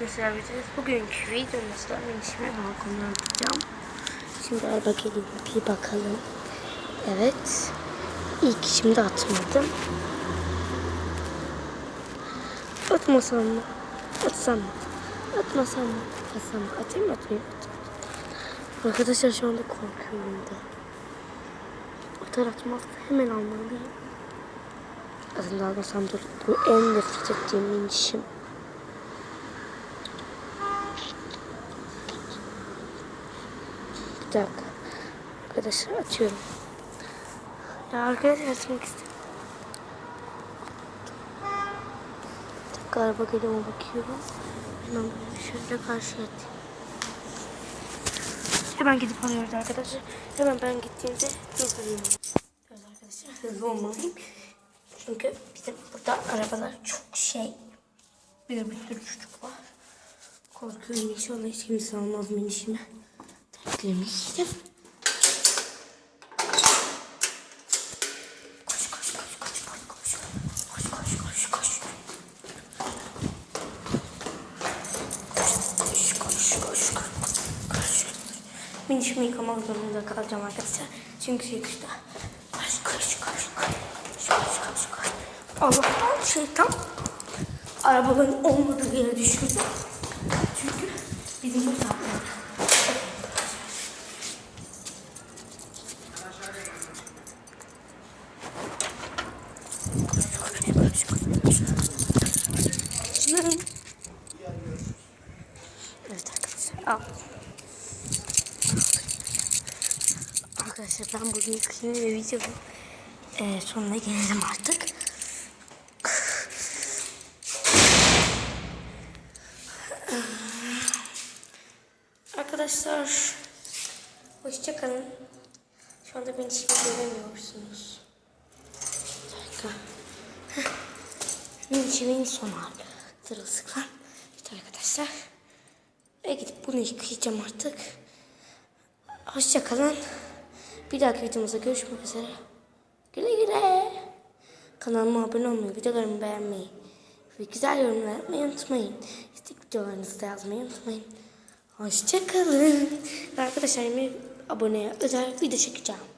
Biz bugünkü videomuzda minişimi balkonuna atacağım. Şimdi araba gelin bir bakalım. Evet. İlk şimdi atmadım. Atmasam mı? Atsam mı? Atmasam mı? Atsam mı? Atayım mı atmayayım? Arkadaşlar şu anda korkuyorum da. Atar atmaz hemen almalıyım. Aslında almasam dur. Bu en nefret ettiğim minişim. Dakika. Arkadaşlar açıyorum. Ya arkadaşlar açmak istiyorum. Araba geliyor bakıyorum. Hemen şöyle karşıya atayım. Hemen gidip alıyoruz arkadaşlar. Hemen ben gittiğimde durdurayım. Evet arkadaşlar hızlı olmalıyım. Çünkü bizim burada arabalar çok şey. Bir de bir sürü çocuk var. Korkuyorum inşallah hiç kimse almaz minişimi. Terliklerimi giydim. Koş koş koş koş koş koş. Koş koş koş koş. Koş koş koş koş. Koş. Minişimi yıkamak zorunda kalacağım arkadaşlar. Çünkü yakıştı. Koş koş koş koş. Koş koş koş. Allah'tan şeytan arabaların olmadığı yere düşürdü. Çünkü bizim bu Evet arkadaşlar al. Arkadaşlar ben bugün bir videonun e, sonuna gelelim artık. Arkadaşlar hoşçakalın. Şu anda beni hiç göremiyorsunuz. Bir dakika. Heh. Minişimin son hali. Tırılsıklam. İşte arkadaşlar. Ve gidip bunu yıkayacağım artık. Hoşçakalın. Bir dahaki videomuzda görüşmek üzere. Güle güle. Kanalıma abone olmayı, videolarımı beğenmeyi ve güzel yorumlar yapmayı unutmayın. İstek videolarınızı da yazmayı unutmayın. Hoşçakalın. Ve arkadaşlar 20 aboneye özel video çekeceğim.